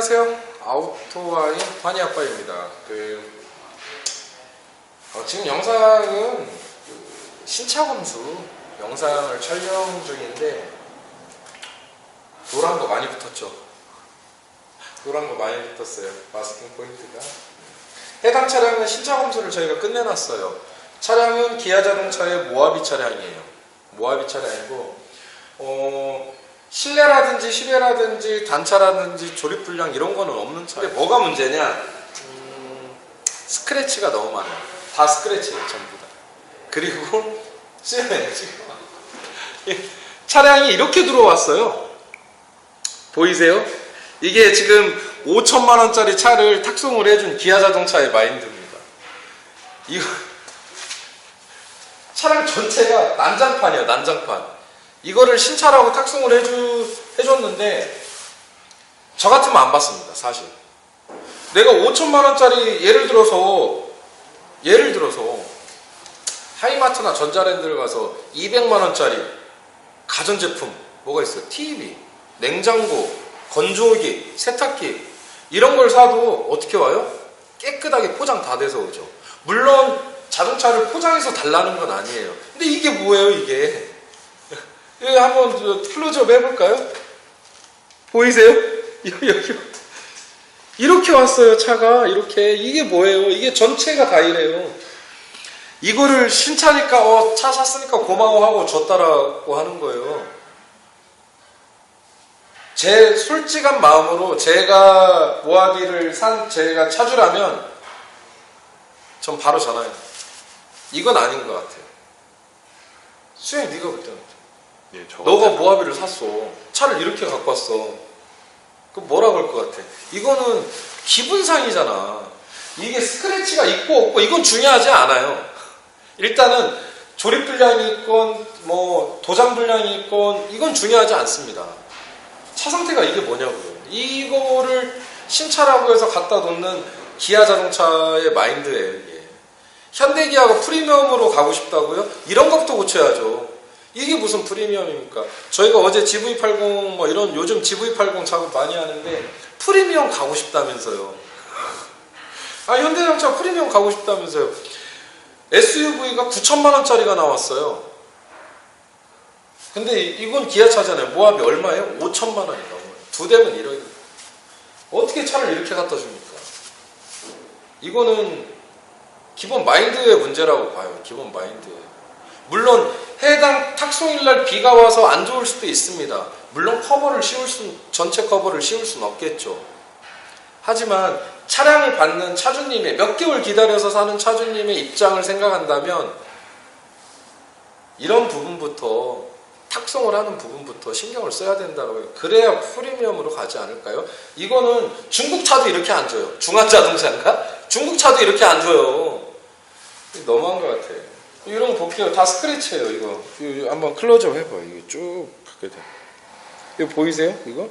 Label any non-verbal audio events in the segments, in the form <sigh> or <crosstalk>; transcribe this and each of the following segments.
안녕하세요. 아우토와인 환희 아빠입니다. 그 어, 지금 영상은 그 신차 검수 영상을 촬영 중인데 노란 거 많이 붙었죠. 노란 거 많이 붙었어요. 마스킹 포인트가. 해당 차량은 신차 검수를 저희가 끝내놨어요. 차량은 기아 자동차의 모하비 차량이에요. 모하비 차량이고 어, 실내라든지 실외라든지 단차라든지 조립 불량 이런 거는 없는 차. 근데 뭐가 문제냐? 음, 스크래치가 너무 많아요. 다 스크래치예요, 전부 다. 그리고 쎄네, <laughs> 지금. 차량이 이렇게 들어왔어요. 보이세요? 이게 지금 5천만 원짜리 차를 탁송을 해준 기아 자동차의 마인드입니다. 이거 <laughs> 차량 전체가 난장판이에요, 난장판. 이거를 신차라고 탁송을 해주, 해줬는데 저 같으면 안 받습니다 사실. 내가 5천만 원짜리 예를 들어서 예를 들어서 하이마트나 전자랜드를 가서 200만 원짜리 가전제품 뭐가 있어요? TV, 냉장고, 건조기, 세탁기 이런 걸 사도 어떻게 와요? 깨끗하게 포장 다 돼서 오죠. 물론 자동차를 포장해서 달라는 건 아니에요. 근데 이게 뭐예요 이게 여기 한번 저 클로즈업 해볼까요? 보이세요? <laughs> 여기, 여기. 이렇게 왔어요, 차가. 이렇게. 이게 뭐예요? 이게 전체가 다 이래요. 이거를 신차니까, 어, 차 샀으니까 고마워하고 줬다라고 하는 거예요. 제 솔직한 마음으로 제가 모하비를 산, 제가 차주라면 전 바로 전화해요. 이건 아닌 것 같아요. 수영 네가 볼 때는 예, 저 너가 모하비를 샀어. 차를 이렇게 갖고 왔어. 그 뭐라 그럴 것 같아? 이거는 기분상이잖아. 이게 스크래치가 있고 없고 이건 중요하지 않아요. 일단은 조립 불량이 있건 뭐 도장 불량이 있건 이건 중요하지 않습니다. 차 상태가 이게 뭐냐고요. 이거를 신차라고 해서 갖다 놓는 기아 자동차의 마인드예요. 이게. 현대기아가 프리미엄으로 가고 싶다고요? 이런 것부터 고쳐야죠. 이게 무슨 프리미엄입니까? 저희가 어제 GV80 뭐 이런 요즘 GV80 작업 많이 하는데 프리미엄 가고 싶다면서요. 아 현대자동차 프리미엄 가고 싶다면서요. SUV가 9천만 원짜리가 나왔어요. 근데 이- 이건 기아차잖아요. 모합이 얼마예요? 5천만 원이 넘어요. 두 대면 1억이. 어떻게 차를 이렇게 갖다 줍니까? 이거는 기본 마인드의 문제라고 봐요. 기본 마인드에. 물론 해당 탁송일 날 비가 와서 안 좋을 수도 있습니다. 물론 커버를 씌울 수 전체 커버를 씌울 수는 없겠죠. 하지만 차량을 받는 차주님의 몇 개월 기다려서 사는 차주님의 입장을 생각한다면 이런 부분부터 탁송을 하는 부분부터 신경을 써야 된다고. 그래야 프리미엄으로 가지 않을까요? 이거는 중국 차도 이렇게 안 줘요. 중한 자동차인가? 중국 차도 이렇게 안 줘요. 너무한 것 같아요. 이런 거 볼게요. 다 스크래치예요, 이거. 이거 한번 클로즈업 해봐. 이거 쭉 가게 돼. 이거 보이세요? 이거?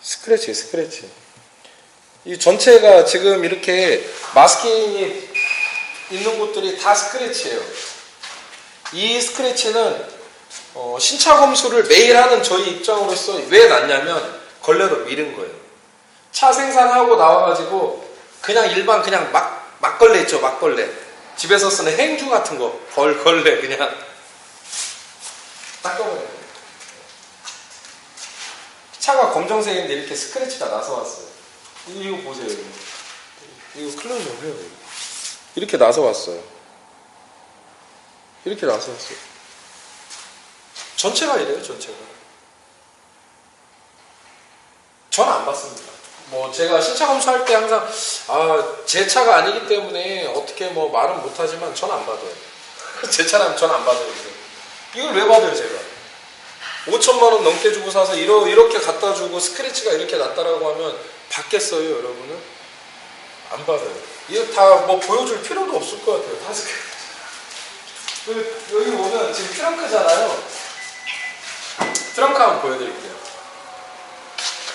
스크래치, 스크래치. 이 전체가 지금 이렇게 마스킹이 있는 곳들이 다 스크래치예요. 이 스크래치는 어, 신차 검수를 매일 하는 저희 입장으로서 왜 났냐면 걸레로 미는 거예요. 차 생산하고 나와가지고 그냥 일반 그냥 막 막걸레 있죠, 막걸레. 집에서 쓰는 행주 같은 거, 걸, 걸레 그냥 닦아버려요. 차가 검정색인데 이렇게 스크래치가 나서 왔어요. 이거 보세요, 이거. 이거 클로즈 좀 해요, 이거. 이렇게 나서 왔어요. 이렇게 나서 왔어요. 전체가 이래요, 전체가. 저는 안 받습니다. 뭐 제가 신차 검수할 때 항상 아 제 차가 아니기 때문에 어떻게 뭐 말은 못하지만 전 안 받아요. <laughs> 제 차라면 전 안 받아요. 이걸 왜 받아요 제가? 5천만 원 넘게 주고 사서 이러, 이렇게 갖다 주고 스크래치가 이렇게 났다라고 하면 받겠어요 여러분은? 안 받아요. 이거 다 뭐 보여줄 필요도 없을 것 같아요. 다 스크래치. 그, 여기 보면 지금 트렁크잖아요. 트렁크 한번 보여드릴게요.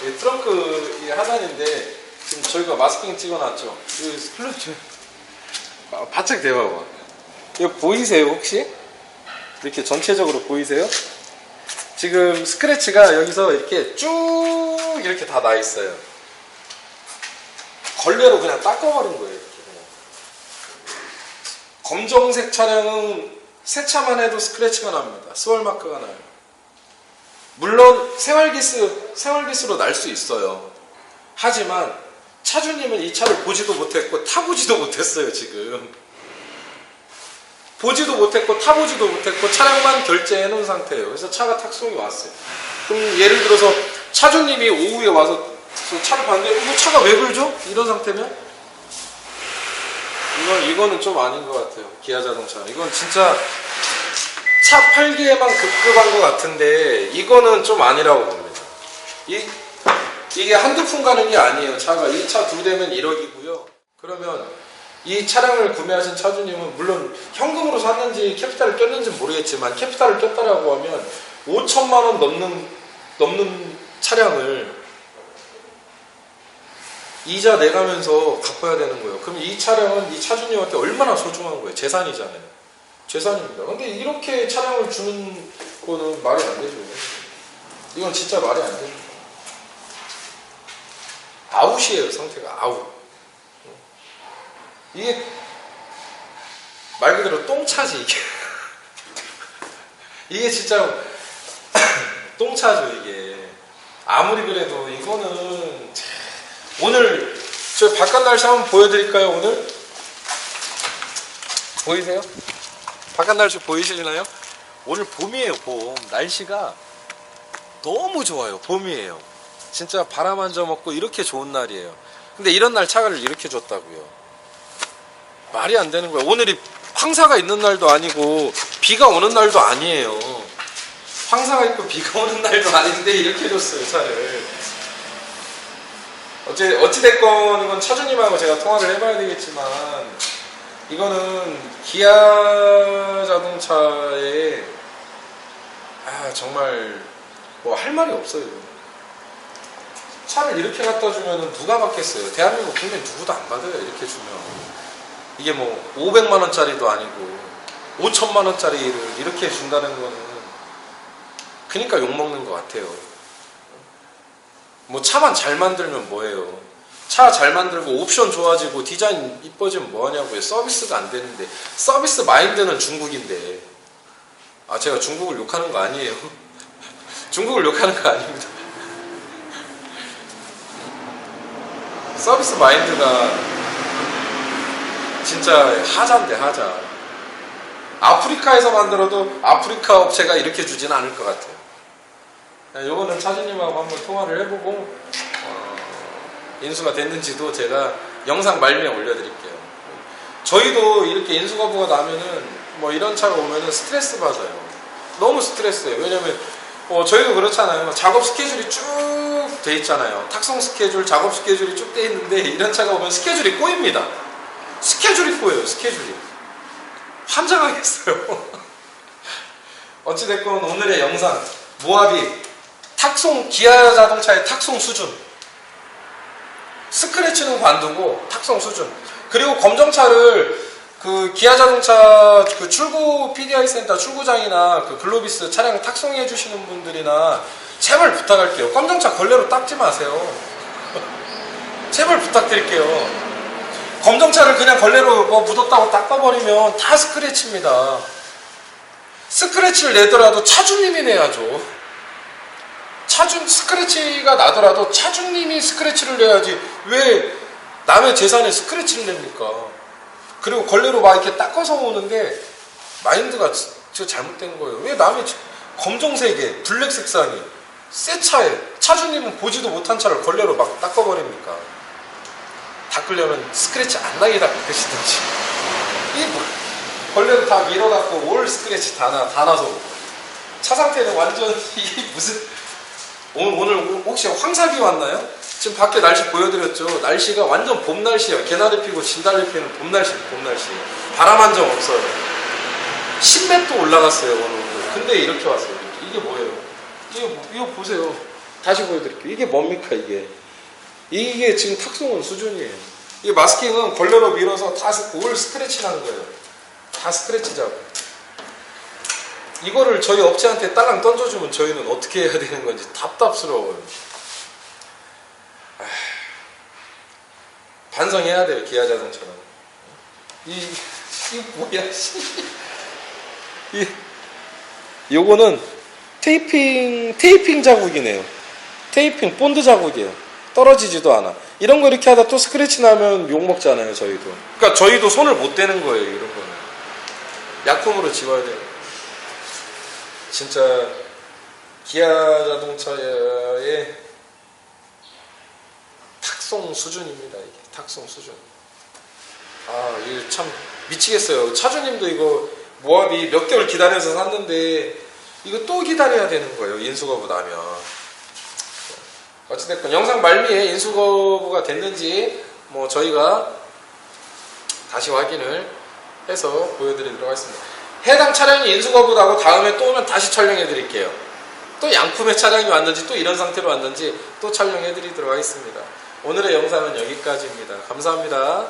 이 트렁크 이 하단인데 지금 저희가 마스킹 찍어놨죠. 이 클러치 아, 바짝 대봐봐. 이거 보이세요 혹시? 이렇게 전체적으로 보이세요? 지금 스크래치가 여기서 이렇게 쭉 이렇게 다 나 있어요. 걸레로 그냥 닦아버린 거예요. 검정색 차량은 세차만 해도 스크래치가 납니다. 스월 마크가 나요. 물론 생활기스 생활기스로 날 수 있어요. 하지만 차주님은 이 차를 보지도 못했고 타보지도 못했어요 지금. 보지도 못했고 타보지도 못했고 차량만 결제해 놓은 상태예요. 그래서 차가 탁송이 왔어요. 그럼 예를 들어서 차주님이 오후에 와서 저 차를 봤는데 이거 차가 왜 그러죠? 이런 상태면 이건 이거는 좀 아닌 것 같아요. 기아 자동차. 이건 진짜 차 팔기에만 급급한 것 같은데 이거는 좀 아니라고 봅니다. 이 이게 한두 푼 가는 게 아니에요. 차가 이차두 대면 1억이고요. 그러면 이 차량을 구매하신 차주님은 물론 현금으로 샀는지 캐피탈을 꼈는지 모르겠지만 캐피탈을 꼈다라고 하면 5천만 원 넘는 넘는 차량을 이자 내가면서 갚아야 되는 거예요. 그럼 이 차량은 이 차주님한테 얼마나 소중한 거예요? 재산이잖아요. 재산입니다. 근데 이렇게 차량을 주는 거는 말이 안 되죠. 이건 진짜 말이 안 됩니다. 아웃이에요, 상태가 아웃. 이게 말 그대로 똥차지 이게. <laughs> 이게 진짜 <coughs> 똥차죠 이게. 아무리 그래도 이거는 참- 오늘 저 바깥 날씨 한번 보여드릴까요 오늘? 보이세요? 바깥 날씨 보이시나요? 오늘 봄이에요 봄. 날씨가 너무 좋아요 봄이에요. 진짜 바람 한 점 없고 이렇게 좋은 날이에요. 근데 이런 날 차를 이렇게 줬다고요. 말이 안 되는 거예요. 오늘이 황사가 있는 날도 아니고 비가 오는 날도 아니에요. 황사가 있고 비가 오는 날도 아닌데 이렇게 줬어요 차를. 어찌 어찌됐건 이건 차주님하고 제가 통화를 해봐야 되겠지만 이거는 기아 자동차에 아 정말 뭐 할 말이 없어요. 차를 이렇게 갖다 주면 누가 받겠어요? 대한민국 국민 누구도 안 받아요. 이렇게 주면 이게 뭐 500만 원짜리도 아니고 5천만 원짜리를 이렇게 준다는 거는 그러니까 욕 먹는 것 같아요. 뭐 차만 잘 만들면 뭐예요? 차 잘 만들고 옵션 좋아지고 디자인 이뻐지면 뭐하냐고요? 서비스가 안 되는데 서비스 마인드는 중국인데 아 제가 중국을 욕하는 거 아니에요? <laughs> 중국을 욕하는 거 아닙니다. <laughs> 서비스 마인드가 진짜 하자인데 하자. 아프리카에서 만들어도 아프리카 업체가 이렇게 주지는 않을 것 같아요. 네, 요거는 차주님하고 한번 통화를 해보고 어, 인수가 됐는지도 제가 영상 말미에 올려드릴게요. 저희도 이렇게 인수 거부가 나면은 뭐 이런 차가 오면은 스트레스 받아요. 너무 스트레스예요. 왜냐면 어, 저희도 그렇잖아요. 작업 스케줄이 쭉 돼 있잖아요. 탁송 스케줄, 작업 스케줄이 쭉 돼 있는데 이런 차가 오면 스케줄이 꼬입니다. 스케줄이 꼬여요. 스케줄이. 환장하겠어요. <laughs> 어찌됐건 오늘의 영상 모하비 탁송 기아 자동차의 탁송 수준 스크래치는 관두고 탁송 수준. 그리고 검정차를 그 기아 자동차 그 출고 PDI 센터 출고장이나 그 글로비스 차량 탁송해 주시는 분들이나 제발 부탁할게요. 검정차 걸레로 닦지 마세요. <laughs> 제발 부탁드릴게요. 검정차를 그냥 걸레로 뭐 묻었다고 닦아버리면 다 스크래치입니다. 스크래치를 내더라도 차주님이 내야죠 차주 스크래치가 나더라도 차주님이 스크래치를 내야지 왜 남의 재산에 스크래치를 냅니까? 그리고 걸레로 막 이렇게 닦아서 오는데 마인드가 지- 저 잘못된 거예요. 왜 남의 지- 검정색에 블랙 색상이 새 차에 차주님은 보지도 못한 차를 걸레로 막 닦아버립니까? 닦으려면 스크래치 안 나게 닦으시든지 이 뭐- 걸레로 다 밀어갖고 올 스크래치 다, 나, 다 나서 차 상태는 완전 이게 <laughs> 무슨 오늘, 오늘 혹시 황사비 왔나요? 지금 밖에 날씨 보여드렸죠. 날씨가 완전 봄 날씨예요. 개나리 피고 진달래 피는 봄 날씨, 봄 날씨. 바람 한 점 없어요. 10몇 도 올라갔어요 오늘. 근데 이렇게 왔어요. 이게 뭐예요? 이거, 뭐- 이거 보세요. 다시 보여드릴게요. 이게 뭡니까 이게? 이게 지금 탁송은 수준이에요. 이 마스킹은 걸레로 밀어서 다올 스크래치 나는 거예요. 다 스크래치 잡고. 이거를 저희 업체한테 딸랑 던져주면 저희는 어떻게 해야 되는 건지 답답스러워요. 반성해야 돼요 기아 자동차는 이, 이 뭐야 씨. 이 요거는 테이핑 테이핑 자국이네요. 테이핑 본드 자국이에요. 떨어지지도 않아. 이런 거 이렇게 하다 또 스크래치 나면 욕 먹잖아요 저희도. 그러니까 저희도 손을 못 대는 거예요 이런 거는. 약품으로 지워야 돼요 진짜 기아 자동차의 탁송 수준입니다 이게. 탁송 수준. 아 이거 참 미치겠어요. 차주님도 이거 모합이 몇 개월 기다려서 샀는데 이거 또 기다려야 되는 거예요 인수거부 나면. 어찌됐건 영상 말미에 인수거부가 됐는지 뭐 저희가 다시 확인을 해서 보여드리도록 하겠습니다 해당 차량이 인수 거부하고 다음에 또 오면 다시 촬영해 드릴게요. 또 양품의 차량이 왔는지 또 이런 상태로 왔는지 또 촬영해 드리도록 하겠습니다. 오늘의 영상은 여기까지입니다. 감사합니다